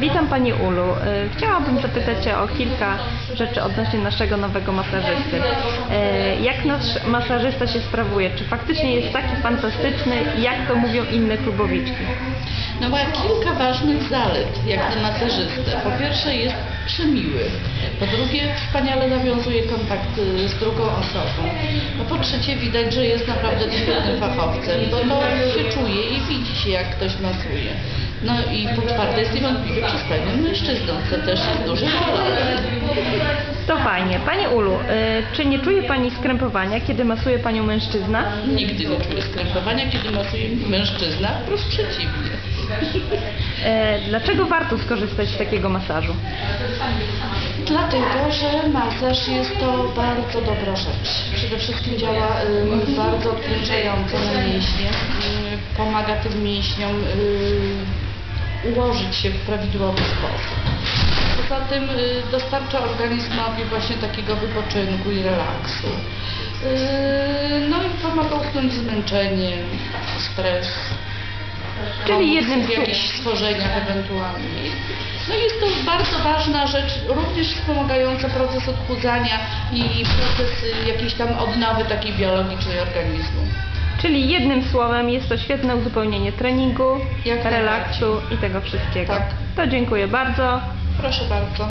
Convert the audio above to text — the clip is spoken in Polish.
Witam Pani Ulu. Y, Chciałabym zapytać Cię o kilka rzeczy odnośnie naszego nowego masażysty. Y, Jak nasz masażysta się sprawuje? Czy faktycznie jest taki fantastyczny, jak to mówią inne klubowiczki? No ma kilka ważnych zalet, jak na masażystę. Po pierwsze jest przemiły. Po drugie wspaniale nawiązuje kontakt y, z drugą osobą. No po trzecie widać, że jest naprawdę świetnym fachowcem, bo to się czuje i się jak ktoś masuje. No i po czwarte jest niewątpliwie przystojnym mężczyzną, co też jest duży. To fajnie. Pani Ulu, y, czy nie czuje Pani skrępowania, kiedy masuje Panią mężczyzna? Nigdy nie czuję skrępowania, kiedy masuje mężczyzna, wprost przeciwnie. Y, Dlaczego warto skorzystać z takiego masażu? Dlatego, że masaż jest to bardzo dobra rzecz. Przede wszystkim działa y, bardzo odprężająco na mięśnie. Y, pomaga tym mięśniom y, ułożyć się w prawidłowy sposób. Poza tym y, dostarcza organizmowi właśnie takiego wypoczynku i relaksu. Y, no i pomaga usunąć zmęczenie, stres. Czyli jednym w słowem- jakichś stworzeniach ewentualnie. No jest to bardzo ważna rzecz, również wspomagająca proces odchudzania i proces jakiejś tam odnowy takiej biologicznej organizmu. Czyli jednym słowem jest to świetne uzupełnienie treningu, Jak relaksu i tego wszystkiego. Tak. To dziękuję bardzo. Proszę bardzo.